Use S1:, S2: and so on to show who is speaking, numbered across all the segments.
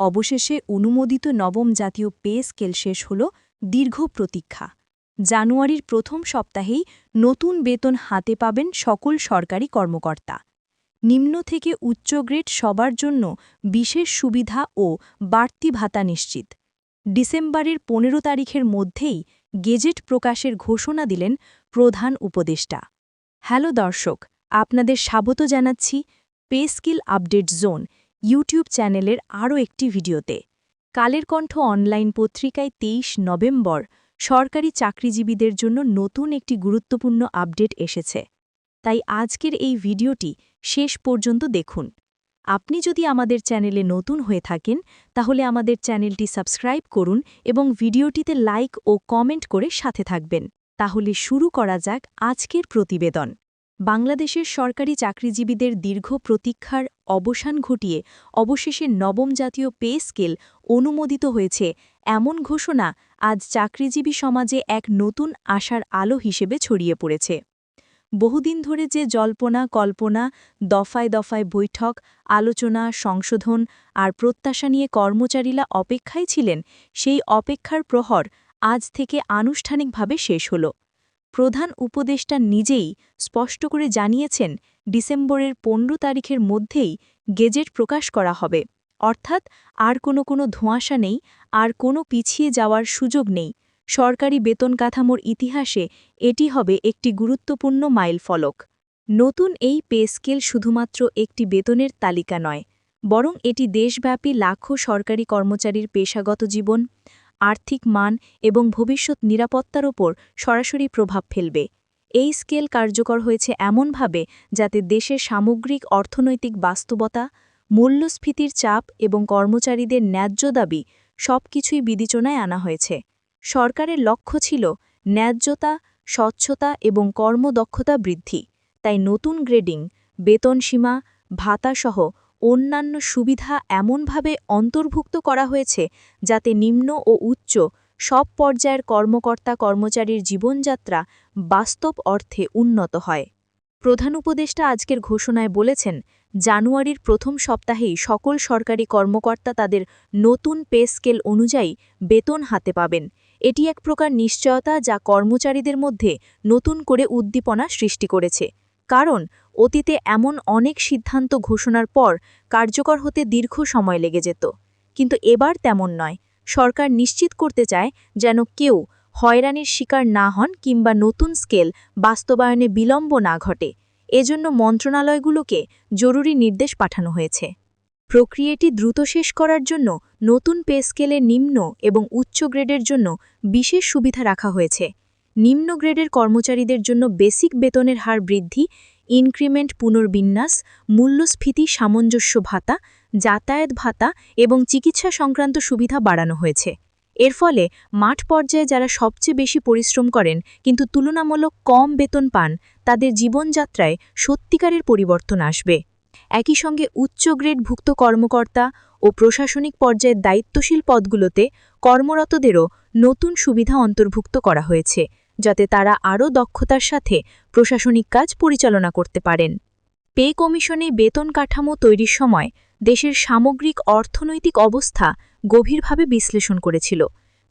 S1: অবশেষে অনুমোদিত নবম জাতীয় পে স্কেল শেষ হল দীর্ঘ প্রতীক্ষা। জানুয়ারির প্রথম সপ্তাহেই নতুন বেতন হাতে পাবেন সকল সরকারি কর্মকর্তা। নিম্ন থেকে উচ্চ গ্রেড সবার জন্য বিশেষ সুবিধা ও বাড়তি ভাতা নিশ্চিত। ডিসেম্বরের পনেরো তারিখের মধ্যেই গেজেট প্রকাশের ঘোষণা দিলেন প্রধান উপদেষ্টা। হ্যালো দর্শক, আপনাদের স্বাগত জানাচ্ছি pay skill update zone YouTube চ্যানেলের আরও একটি ভিডিওতে। কালের কণ্ঠ অনলাইন পত্রিকায় তেইশ নভেম্বর সরকারি চাকরিজীবীদের জন্য নতুন একটি গুরুত্বপূর্ণ আপডেট এসেছে। তাই আজকের এই ভিডিওটি শেষ পর্যন্ত দেখুন। আপনি যদি আমাদের চ্যানেলে নতুন হয়ে থাকেন, তাহলে আমাদের চ্যানেলটি সাবস্ক্রাইব করুন এবং ভিডিওটিতে লাইক ও কমেন্ট করে সাথে থাকবেন। তাহলে শুরু করা যাক আজকের প্রতিবেদন। বাংলাদেশের সরকারি চাকরিজীবীদের দীর্ঘ প্রতীক্ষার অবসান ঘটিয়ে অবশেষে নবম জাতীয় পে স্কেল অনুমোদিত হয়েছে। এমন ঘোষণা আজ চাকরিজীবী সমাজে এক নতুন আশার আলো হিসেবে ছড়িয়ে পড়েছে। বহুদিন ধরে যে জল্পনা, কল্পনা, দফায় দফায় বৈঠক, আলোচনা, সংশোধন আর প্রত্যাশা নিয়ে কর্মচারীরা অপেক্ষায় ছিলেন, সেই অপেক্ষার প্রহর আজ থেকে আনুষ্ঠানিকভাবে শেষ হল। প্রধান উপদেষ্টা নিজেই স্পষ্ট করে জানিয়েছেন, ডিসেম্বরের পনেরো তারিখের মধ্যেই গেজেট প্রকাশ করা হবে। অর্থাৎ আর কোনো কোনো ধোঁয়াশা নেই, আর কোনো পিছিয়ে যাওয়ার সুযোগ নেই। সরকারি বেতন কাঠামোর ইতিহাসে এটি হবে একটি গুরুত্বপূর্ণ মাইলফলক নতুন এই পে স্কেল শুধুমাত্র একটি বেতনের তালিকা নয়, বরং এটি দেশব্যাপী লাখো সরকারি কর্মচারীর পেশাগত জীবন আর্থিক মান এবং ভবিষ্যৎ নিরাপত্তার ওপর সরাসরি প্রভাব ফেলবে। এই স্কেল কার্যকর হয়েছে এমনভাবে যাতে দেশের সামগ্রিক অর্থনৈতিক বাস্তবতা, মূল্যস্ফীতির চাপ এবং কর্মচারীদের ন্যায্য দাবি সবকিছুই বিবেচনায় আনা হয়েছে। সরকারের লক্ষ্য ছিল ন্যায্যতা, স্বচ্ছতা এবং কর্মদক্ষতা বৃদ্ধি। তাই নতুন গ্রেডিং, বেতন সীমা, ভাতাসহ অন্যান্য সুবিধা এমনভাবে অন্তর্ভুক্ত করা হয়েছে যাতে নিম্ন ও উচ্চ সব পর্যায়ের কর্মকর্তা কর্মচারীর জীবনযাত্রা বাস্তব অর্থে উন্নত হয়। প্রধান উপদেষ্টা আজকের ঘোষণায় বলেছেন, জানুয়ারির প্রথম সপ্তাহেই সকল সরকারি কর্মকর্তা তাদের নতুন পে স্কেল অনুযায়ী বেতন হাতে পাবেন। এটি এক প্রকার নিশ্চয়তা যা কর্মচারীদের মধ্যে নতুন করে উদ্দীপনা সৃষ্টি করেছে। কারণ অতীতে এমন অনেক সিদ্ধান্ত ঘোষণার পর কার্যকর হতে দীর্ঘ সময় লেগে যেত। কিন্তু এবার তেমন নয়। সরকার নিশ্চিত করতে চায় যেন কেউ হয়রানির শিকার না হন কিংবা নতুন স্কেল বাস্তবায়নে বিলম্ব না ঘটে। এজন্য মন্ত্রণালয়গুলোকে জরুরি নির্দেশ পাঠানো হয়েছে। প্রক্রিয়াটি দ্রুত শেষ করার জন্য নতুন পে স্কেলে নিম্ন এবং উচ্চ গ্রেডের জন্য বিশেষ সুবিধা রাখা হয়েছে। নিম্ন গ্রেডের কর্মচারীদের জন্য বেসিক বেতনের হার বৃদ্ধি ইনক্রিমেন্ট পুনর্বিন্যাস, মূল্যস্ফীতি, সামঞ্জস্য ভাতা, যাতায়াত ভাতা এবং চিকিৎসা সংক্রান্ত সুবিধা বাড়ানো হয়েছে। এর ফলে মাঠ পর্যায়ে যারা সবচেয়ে বেশি পরিশ্রম করেন কিন্তু তুলনামূলক কম বেতন পান, তাদের জীবনযাত্রায় সত্যিকারের পরিবর্তন আসবে। একই সঙ্গে উচ্চ গ্রেডভুক্ত কর্মকর্তা ও প্রশাসনিক পর্যায়ের দায়িত্বশীল পদগুলোতে কর্মরতদেরও নতুন সুবিধা অন্তর্ভুক্ত করা হয়েছে। যাতে তারা আরও দক্ষতার সাথে প্রশাসনিক কাজ পরিচালনা করতে পারেন। পে কমিশনে বেতন কাঠামো তৈরির সময় দেশের সামগ্রিক অর্থনৈতিক অবস্থা গভীরভাবে বিশ্লেষণ করেছিল।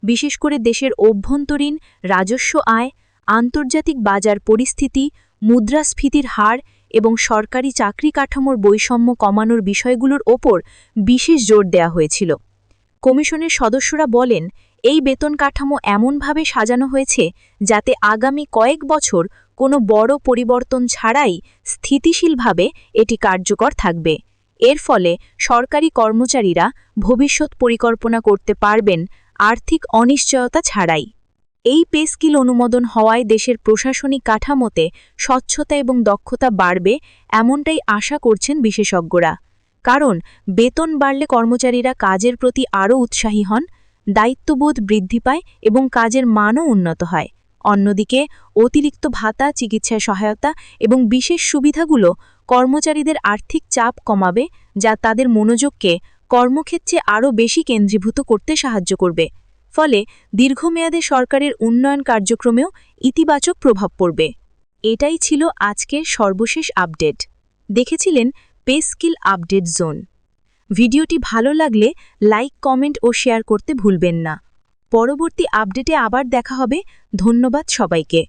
S1: বিশেষ করে দেশের অভ্যন্তরীণ রাজস্ব আয়, আন্তর্জাতিক বাজার পরিস্থিতি, মুদ্রাস্ফীতির হার এবং সরকারি চাকরি কাঠামোর বৈষম্য কমানোর বিষয়গুলোর ওপর বিশেষ জোর দেয়া হয়েছিল। কমিশনের সদস্যরা বলেন এই বেতন কাঠামো এমনভাবে সাজানো হয়েছে যাতে আগামী কয়েক বছর কোনো বড় পরিবর্তন ছাড়াই স্থিতিশীলভাবে এটি কার্যকর থাকবে। এর ফলে সরকারি কর্মচারীরা ভবিষ্যৎ পরিকল্পনা করতে পারবেন আর্থিক অনিশ্চয়তা ছাড়াই। এই পে স্কিল অনুমোদন হওয়ায় দেশের প্রশাসনিক কাঠামোতে স্বচ্ছতা এবং দক্ষতা বাড়বে এমনটাই আশা করছেন বিশেষজ্ঞরা। কারণ, বেতন বাড়লে কর্মচারীরা কাজের প্রতি আরও উৎসাহী হন দায়িত্ববোধ বৃদ্ধি পায় এবং কাজের মানও উন্নত হয়। অন্যদিকে, অতিরিক্ত ভাতা, চিকিৎসা সহায়তা এবং বিশেষ সুবিধাগুলো কর্মচারীদের আর্থিক চাপ কমাবে, যা তাদের মনোযোগকে কর্মক্ষেত্রে আরও বেশি কেন্দ্রীভূত করতে সাহায্য করবে। ফলে দীর্ঘমেয়াদে সরকারের উন্নয়ন কার্যক্রমেও ইতিবাচক প্রভাব পড়বে। এটাই ছিল আজকের সর্বশেষ আপডেট। দেখেছিলেন পে স্কিল আপডেট জোন। ভিডিওটি ভালো লাগলে লাইক, কমেন্ট ও শেয়ার করতে ভুলবেন না। পরবর্তী আপডেটে আবার দেখা হবে। ধন্যবাদ সবাইকে।